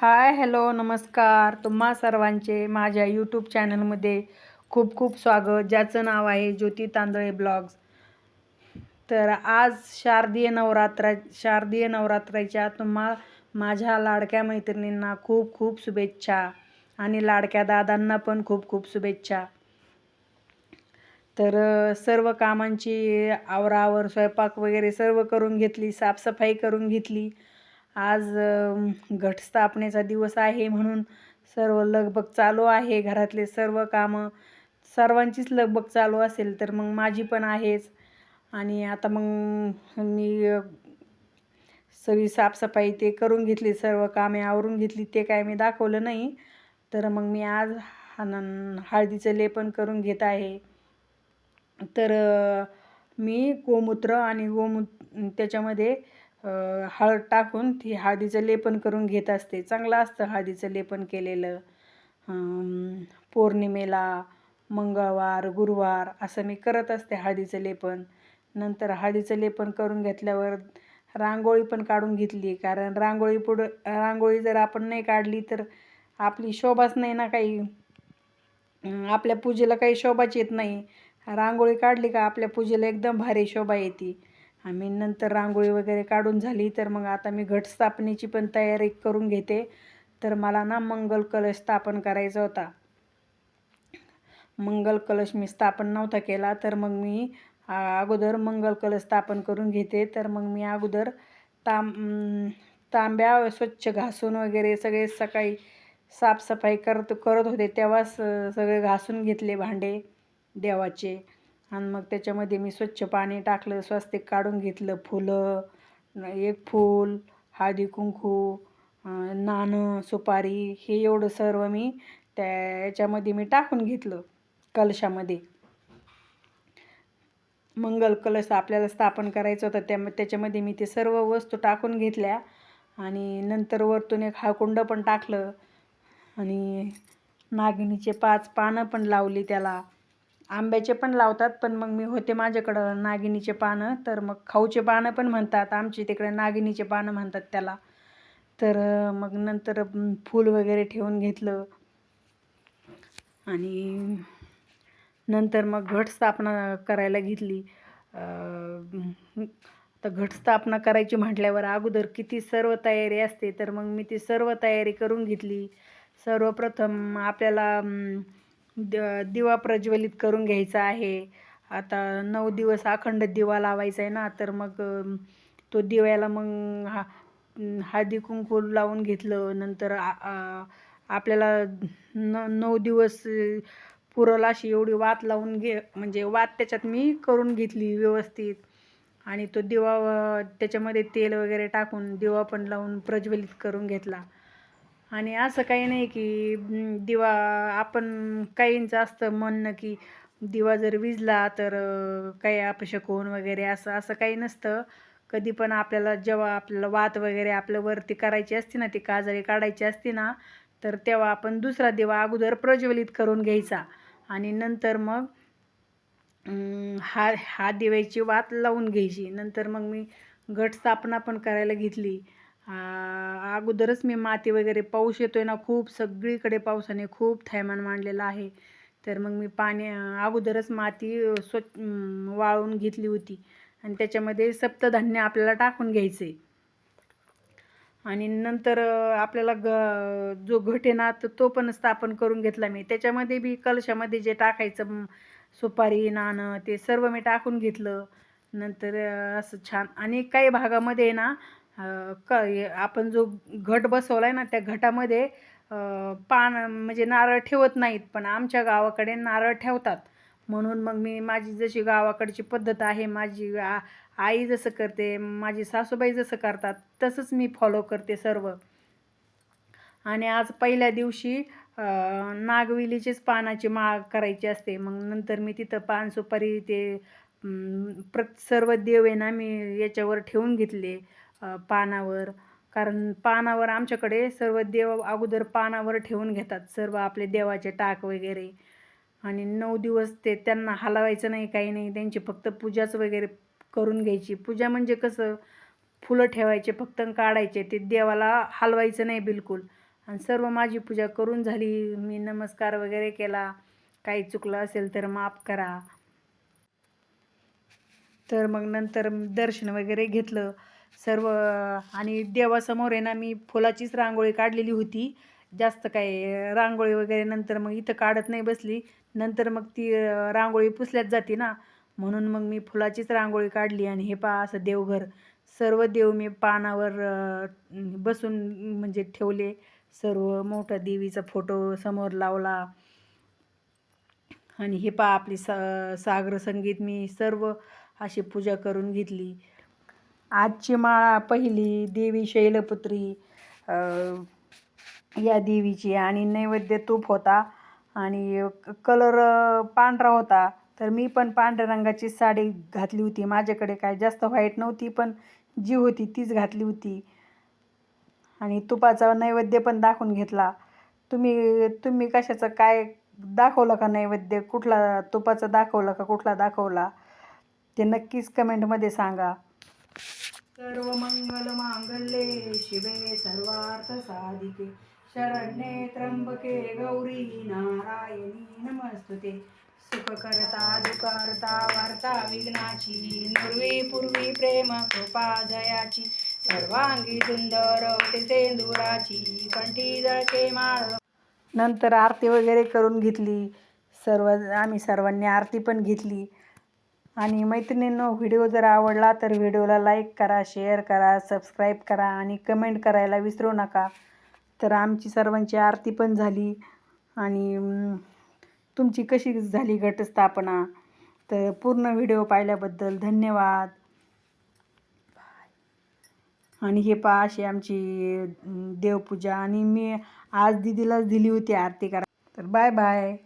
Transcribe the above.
Hi hello नमस्कार. तुम्हा सर्वांचे माझ्या यूट्यूब चॅनलमध्ये खूप खूप स्वागत. ज्याचं नाव आहे ज्योती तांदळे ब्लॉग्स. तर आज शारदीय नवरात्रा शारदीय नवरात्राच्या तुम्हा माझ्या लाडक्या मैत्रिणींना खूप खूप शुभेच्छा आणि लाडक्या दादांना पण खूप खूप शुभेच्छा. तर सर्व कामांची आवरावर स्वयंपाक वगैरे सर्व करून घेतली साफसफाई करून घेतली. आज घटस्थापनेचा दिवस आहे म्हणून सर्व लगबग चालू आहे. घरातले सर्व कामं सर्वांचीच लगबग चालू असेल तर मग माझी पण आहेच. आणि आता मग मी सगळी साफसफाई ते करून घेतली सर्व कामे आवरून घेतली ते काय मी दाखवलं नाही. तर मग मी आज हळदीचं लेपन करून घेत आहे. तर मी गोमूत्र आणि गोमू त्याच्यामध्ये हळद टाकून ती हळदीचं लेपन करून घेत असते. चांगलं असतं हळदीचं लेपन केलेलं. पौर्णिमेला मंगळवार गुरुवार असं मी करत असते हळदीचं लेपन. नंतर हळदीचं लेपन करून घेतल्यावर रांगोळी पण काढून घेतली. कारण रांगोळी पुढं रांगोळी जर आपण नाही काढली तर आपली शोभाच नाही ना काही. आपल्या पूजेला काही शोभाच येत नाही. रांगोळी काढली का आपल्या पूजेला एकदम भारी शोभा येते. आम्ही नंतर रांगोळी वगैरे काढून झाली तर मग आता मी घटस्थापनेची पण तयारी करून घेते. तर मला ना मंगल कलश स्थापन करायचा होता. मंगल कलश मी स्थापन नव्हता केला तर मग मी अगोदर मंगल कलश स्थापन करून घेते. तर मग मी अगोदर ताम तांब्या स्वच्छ घासून वगैरे सगळे सकाळी साफसफाई करत करत होते. तेव्हाच सगळे घासून घेतले भांडे देवाचे. आणि मग त्याच्यामध्ये मी स्वच्छ पाणी टाकलं स्वस्तिक काढून घेतलं फुलं एक फूल हळदी कुंकू नाणं सुपारी हे एवढं सर्व मी त्या याच्यामध्ये मी टाकून घेतलं कलशामध्ये. मंगल कलश आपल्याला स्थापन करायचं होतं त्या त्याच्यामध्ये मी ते सर्व वस्तू टाकून घेतल्या आणि नंतर वरतून एक हाकुंड पण टाकलं आणि नागिनीचे पाच पानं पण लावली त्याला. आंब्याचे पण लावतात पण मग मी होते माझ्याकडं नागिनीचे पानं तर मग खाऊचे पानं पण म्हणतात आमच्या तिकडे नागिनीचे पानं म्हणतात त्याला. तर मग नंतर फूल वगैरे ठेवून घेतलं. आणि नंतर मग घटस्थापना करायला घेतली. तर घटस्थापना करायची म्हटल्यावर अगोदर किती सर्व तयारी असते तर मग मी ती सर्व तयारी करून घेतली. सर्वप्रथम आपल्याला द दिवा प्रज्वलित करून घ्यायचा आहे. आता नऊ दिवस अखंड दिवा लावायचा आहे ना तर मग तो दिव्याला मग हा हळदी कुंकू लावून घेतलं नंतर आ- आपल्याला न नऊ दिवस अं, पुरल अशी एवढी वात लावून घे म्हणजे वात त्याच्यात मी करून घेतली व्यवस्थित. आणि तो दिवा त्याच्यामध्ये तेल वगैरे टाकून दिवा पण लावून प्रज्वलित करून घेतला. आणि असं काही नाही की दिवा आपण काहींचं असतं म्हणणं की दिवा जर विजला तर काही काही होऊन वगैरे असं असं काही नसतं. कधी पण आपल्याला जेव्हा आपल्याला वात वगैरे आपल्या वरती करायची असते ना ती काजळी काढायची असते ना तर तेव्हा आपण दुसरा दिवा अगोदर प्रज्वलित करून घ्यायचा. आणि नंतर मग हा हा दिव्याची वात लावून घ्यायची. नंतर मग मी घटस्थापना पण करायला घेतली. अगोदरच मी माती वगैरे पाऊस येतोय ना खूप सगळीकडे पावसाने खूप थैमान मांडलेलं आहे. तर मग मी पाणी अगोदरच माती स्वच्छ वाळून घेतली होती. आणि त्याच्यामध्ये सप्तधान्य आपल्याला टाकून घ्यायचे. आणि नंतर आपल्याला ग जो घट आहे ना तर तो पण स्थापन करून घेतला मी. त्याच्यामध्ये बी कलशामध्ये जे टाकायचं सुपारी नाणं ते सर्व मी टाकून घेतलं. नंतर असं छान आणि काही भागामध्ये आहे ना क आपण जो घट बसवला आहे ना त्या घटामध्ये पान म्हणजे नारळ ठेवत नाहीत पण आमच्या गावाकडे नारळ ठेवतात. म्हणून मग मी माझी जशी गावाकडची पद्धत आहे माझी आ आई जसं करते माझी सासूबाई जसं करतात तसंच मी फॉलो करते सर्व. आणि आज पहिल्या दिवशी नागविलीचेच पानाची माळ करायची असते. मग नंतर मी तिथं पान सुपारी ते प्रत सर्व देव आहे ना मी याच्यावर ठेवून घेतले. पानावर. कारण पानावर आमच्याकडे सर्व देव अगोदर पानावर ठेवून घेतात. सर्व आपले देवाचे टाक वगैरे. आणि नऊ दिवस ते त्यांना हलवायचं नाही काही नाही. त्यांची फक्त पूजाच वगैरे करून घ्यायची. पूजा म्हणजे कसं? फुलं ठेवायचे फक्त काढायचे. ते देवाला हलवायचं नाही बिलकुल. आणि सर्व माझी पूजा करून झाली. मी नमस्कार वगैरे केला. काही चुकलं असेल तर माफ करा. तर मग नंतर दर्शन वगैरे घेतलं. सर्व आणि देवासमोर आहे ना मी फुलाचीच रांगोळी काढलेली होती. जास्त काय रांगोळी वगैरे नंतर मग इथं काढत नाही बसली. नंतर मग ती रांगोळी पुसल्याच जाते ना. म्हणून मग मी फुलाचीच रांगोळी काढली आणि हे पहा असं देवघर. सर्व देव मी पानावर बसून म्हणजे ठेवले. सर्व मोठा देवीचा फोटो समोर लावला. आणि हे पहा आपली सा सागर संगीत मी सर्व अशी पूजा करून घेतली. आजची माळा पहिली देवी शैलपुत्री या देवीची आणि नैवेद्य तूप होता आणि क- कलर पांढरा होता. तर मी पण पांढऱ्या रंगाची साडी घातली होती. माझ्याकडे काय जास्त व्हाईट नव्हती पण जी होती तीच घातली होती. आणि तुपाचा नैवेद्य पण दाखवून घेतला. तुम्ही तुम्ही कशाचं काय दाखवलं का नैवेद्य? कुठला तुपाचं दाखवलं का कुठला दाखवला? ते नक्कीच कमेंटमध्ये सांगा. सर्व मंगल मांगल्ये शिवे सर्वार्थ साधिके शरण्ये त्र्यंबके गौरी नारायणी नमस्तुते। सुखकर्ता दुकर्ता वार्ता विघ्नाची नुर्वी पूर्वी प्रेम कृपा जयाची सर्वांगी सुंदर ते सेंदुराची कंठी जळके माळ। नंतर आरती वगैरे करून घेतली सर्व आम्ही सर्वांनी आरती पण घेतली. आणि मैत्रिणींनो व्हिडिओ जर आवडला तर व्हिडिओला लाईक करा शेअर करा सबस्क्राईब करा आणि कमेंट करायला विसरू नका. तर आमची सर्वांची आरती पण झाली आणि तुमची कशी झाली घटस्थापना? तर पूर्ण व्हिडिओ पाहिल्याबद्दल धन्यवाद. आणि हे पहा अशी आमची देवपूजा. आणि मी आज दिदीलाच दिली होती आरती करा तर बाय बाय.